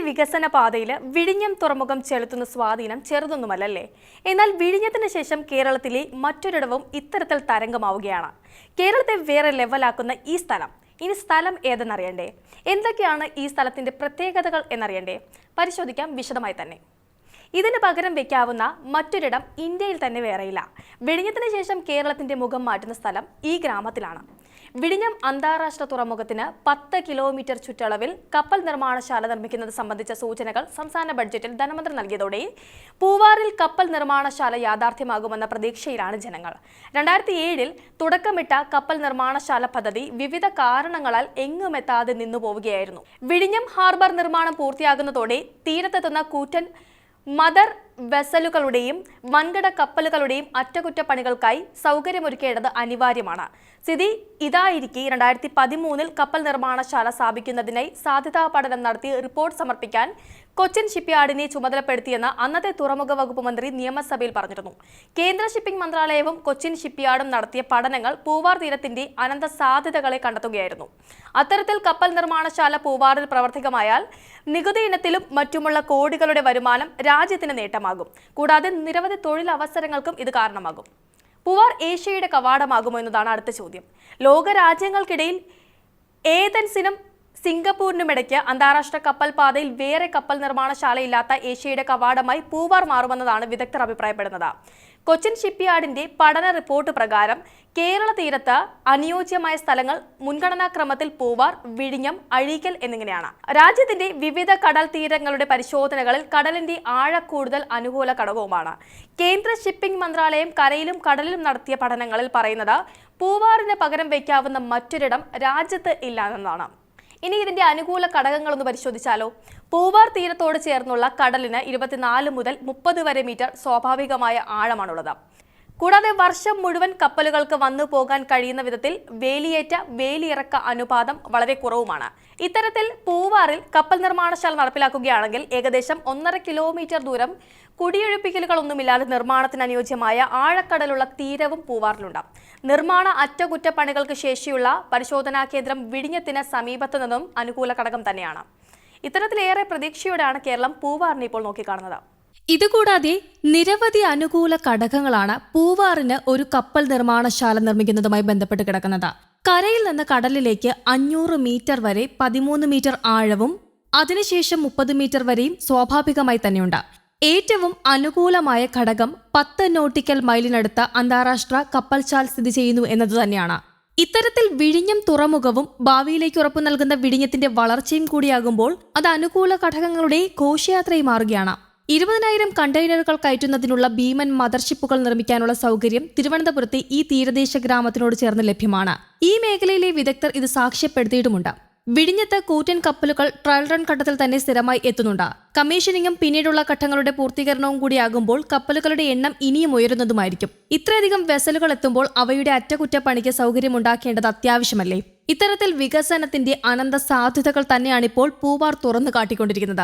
കേരളത്തിന്റെ വികസന പാതയിൽ വിഴിഞ്ഞം തുറമുഖം ചെലുത്തുന്ന സ്വാധീനം ചെറുതൊന്നുമല്ലല്ലേ? എന്നാൽ വിഴിഞ്ഞത്തിന് ശേഷം കേരളത്തിലെ മറ്റൊരിടവും ഇത്തരത്തിൽ തരംഗമാവുകയാണ്. കേരളത്തെ വേറെ ലെവലാക്കുന്ന ഈ സ്ഥലം ഇനി സ്ഥലം ഏതെന്നറിയണ്ടേ? എന്തൊക്കെയാണ് ഈ സ്ഥലത്തിന്റെ പ്രത്യേകതകൾ എന്നറിയണ്ടേ? പരിശോധിക്കാം വിശദമായി തന്നെ. ഇതിന് പകരം വെക്കാവുന്ന മറ്റൊരിടം ഇന്ത്യയിൽ തന്നെ വേറെയില്ല. വിഴിഞ്ഞത്തിന് ശേഷം കേരളത്തിന്റെ മുഖം മാറ്റുന്ന സ്ഥലം ഈ ഗ്രാമത്തിലാണ്. വിഴിഞ്ഞം അന്താരാഷ്ട്ര തുറമുഖത്തിന് പത്ത് കിലോമീറ്റർ ചുറ്റളവിൽ കപ്പൽ നിർമ്മാണശാല നിർമ്മിക്കുന്നത് സംബന്ധിച്ച സൂചനകൾ സംസ്ഥാന ബഡ്ജറ്റിൽ ധനമന്ത്രി നൽകിയതോടെ പൂവാറിൽ കപ്പൽ നിർമ്മാണശാല യാഥാർത്ഥ്യമാകുമെന്ന പ്രതീക്ഷയിലാണ് ജനങ്ങൾ. രണ്ടായിരത്തി ഏഴിൽ തുടക്കമിട്ട കപ്പൽ നിർമ്മാണശാല പദ്ധതി വിവിധ കാരണങ്ങളാൽ എങ്ങുമെത്താതെ നിന്നു പോവുകയായിരുന്നു വിഴിഞ്ഞം ഹാർബർ നിർമ്മാണം പൂർത്തിയാകുന്നതോടെ തീരത്തെത്തുന്ന കൂറ്റൻ മദർ വെസലുകളുടെയും വൻകിട കപ്പലുകളുടെയും അറ്റകുറ്റപ്പണികൾക്കായി സൗകര്യമൊരുക്കേണ്ടത് അനിവാര്യമാണ്. സ്ഥിതി ഇതായിരിക്കെ രണ്ടായിരത്തി പതിമൂന്നിൽ കപ്പൽ നിർമ്മാണശാല സ്ഥാപിക്കുന്നതിനായി സാധ്യതാ പഠനം നടത്തി റിപ്പോർട്ട് സമർപ്പിക്കാൻ കൊച്ചിൻ ഷിപ്പ്യാർഡിനെ ചുമതലപ്പെടുത്തിയെന്ന് അന്നത്തെ തുറമുഖ വകുപ്പ് മന്ത്രി നിയമസഭയിൽ പറഞ്ഞിരുന്നു. കേന്ദ്ര ഷിപ്പിംഗ് മന്ത്രാലയവും കൊച്ചിൻ ഷിപ്പ്യാർഡും നടത്തിയ പഠനങ്ങൾ പൂവാർ തീരത്തിന്റെ അനന്ത സാധ്യതകളെ കണ്ടെത്തുകയായിരുന്നു. അത്തരത്തിൽ കപ്പൽ നിർമ്മാണശാല പൂവാറിൽ പ്രവർത്തികമായാൽ നികുതി ഇനത്തിലും മറ്റുമുള്ള കോടികളുടെ വരുമാനം രാജ്യത്തിന് നേട്ടമാകും കൂടാതെ നിരവധി തൊഴിലവസരങ്ങൾക്കും ഇത് കാരണമാകും. പുവാർ ഏഷ്യയുടെ കവാടമാകുമോ എന്നതാണ് അടുത്ത ചോദ്യം. ലോകരാജ്യങ്ങൾക്കിടയിൽ ഏതൻസിനും സിംഗപ്പൂരിനുമിടയ്ക്ക് അന്താരാഷ്ട്ര കപ്പൽ പാതയിൽ വേറെ കപ്പൽ നിർമ്മാണശാലയില്ലാത്ത ഏഷ്യയുടെ കവാടമായി പൂവാർ മാറുമെന്നതാണ് വിദഗ്ധർ അഭിപ്രായപ്പെടുന്നത്. കൊച്ചിൻ ഷിപ്പ്യാർഡിന്റെ പഠന റിപ്പോർട്ട് പ്രകാരം കേരള തീരത്ത് അനുയോജ്യമായ സ്ഥലങ്ങൾ മുൻഗണനാക്രമത്തിൽ പൂവാർ വിഴിഞ്ഞം അഴീക്കൽ എന്നിങ്ങനെയാണ്. രാജ്യത്തിന്റെ വിവിധ കടൽ തീരങ്ങളുടെ പരിശോധനകളിൽ കടലിന്റെ ആഴക്കൂടുതൽ അനുകൂല ഘടകവുമാണ്. കേന്ദ്ര ഷിപ്പിംഗ് മന്ത്രാലയം കരയിലും കടലിലും നടത്തിയ പഠനങ്ങളിൽ പറയുന്നത് പൂവാറിന് പകരം വയ്ക്കാവുന്ന മറ്റൊരിടം രാജ്യത്ത് ഇല്ല ഇനി ഇതിന്റെ അനുകൂല ഘടകങ്ങളൊന്ന് പരിശോധിച്ചാലോ? പൂവാർ തീരത്തോട് ചേർന്നുള്ള കടലിന് ഇരുപത്തിനാല് മുതൽ മുപ്പത് വരെ മീറ്റർ സ്വാഭാവികമായ ആഴമാണുള്ളത്. കൂടാതെ വർഷം മുഴുവൻ കപ്പലുകൾക്ക് വന്നു പോകാൻ കഴിയുന്ന വിധത്തിൽ വേലിയേറ്റ വേലിയിറക്ക അനുപാതം വളരെ കുറവുമാണ്. ഇത്തരത്തിൽ പൂവാറിൽ കപ്പൽ നിർമ്മാണശാല നടപ്പിലാക്കുകയാണെങ്കിൽ ഏകദേശം ഒന്നര കിലോമീറ്റർ ദൂരം കുടിയൊഴിപ്പിക്കലുകളൊന്നുമില്ലാതെ നിർമ്മാണത്തിന് അനുയോജ്യമായ ആഴക്കടലുള്ള തീരവും പൂവാറിലുണ്ട്. നിർമ്മാണ അറ്റകുറ്റപ്പണികൾക്ക് ശേഷിയുള്ള പരിശോധനാ കേന്ദ്രം വിഴിഞ്ഞത്തിന് സമീപത്തു നിന്നും അനുകൂല ഘടകം തന്നെയാണ്. ഇത്തരത്തിലേറെ പ്രതീക്ഷയോടെയാണ് കേരളം പൂവാറിനെ ഇപ്പോൾ നോക്കിക്കാണുന്നത്. ഇതുകൂടാതെ നിരവധി അനുകൂല ഘടകങ്ങളാണ് പൂവാറിന് ഒരു കപ്പൽ നിർമ്മാണശാല നിർമ്മിക്കുന്നതുമായി ബന്ധപ്പെട്ട് കിടക്കുന്നത്. കരയിൽ നിന്ന് കടലിലേക്ക് അഞ്ഞൂറ് മീറ്റർ വരെ പതിമൂന്ന് മീറ്റർ ആഴവും അതിനുശേഷം മുപ്പത് മീറ്റർ വരെയും സ്വാഭാവികമായി തന്നെയുണ്ട്. ഏറ്റവും അനുകൂലമായ ഘടകം പത്ത് നോട്ടിക്കൽ മൈലിനടുത്ത അന്താരാഷ്ട്ര കപ്പൽശാൽ സ്ഥിതി ചെയ്യുന്നു എന്നത് തന്നെയാണ്. ഇത്തരത്തിൽ വിഴിഞ്ഞം തുറമുഖവും ഭാവിയിലേക്ക് ഉറപ്പു നൽകുന്ന വിഴിഞ്ഞത്തിന്റെ വളർച്ചയും കൂടിയാകുമ്പോൾ അത് അനുകൂല ഘടകങ്ങളുടെ ഘോഷയാത്രയും മാറുകയാണ്. ഇരുപതിനായിരം കണ്ടെയ്നറുകൾ കയറ്റുന്നതിനുള്ള ഭീമൻ മദർഷിപ്പുകൾ നിർമ്മിക്കാനുള്ള സൗകര്യം തിരുവനന്തപുരത്തെ ഈ തീരദേശ ഗ്രാമത്തിനോട് ചേർന്ന് ലഭ്യമാണ്. ഈ മേഖലയിലെ വിദഗ്ധർ ഇത് സാക്ഷ്യപ്പെടുത്തിയിട്ടുമുണ്ട്. വിഴിഞ്ഞത്ത് കൂറ്റൻ കപ്പലുകൾ ട്രയൽ റൺ ഘട്ടത്തിൽ തന്നെ സ്ഥിരമായി എത്തുന്നുണ്ട്. കമ്മീഷനിങ്ങും പിന്നീടുള്ള ഘട്ടങ്ങളുടെ പൂർത്തീകരണവും കൂടിയാകുമ്പോൾ കപ്പലുകളുടെ എണ്ണം ഇനിയും ഉയരുന്നതുമായിരിക്കും. ഇത്രയധികം വെസലുകൾ എത്തുമ്പോൾ അവയുടെ അറ്റകുറ്റപ്പണിക്ക് സൗകര്യമുണ്ടാക്കേണ്ടത് അത്യാവശ്യമല്ലേ? ഇത്തരത്തിൽ വികസനത്തിന്റെ അനന്ത സാധ്യതകൾ തന്നെയാണിപ്പോൾ പൂവാർ തുറന്നു കാട്ടിക്കൊണ്ടിരിക്കുന്നത്.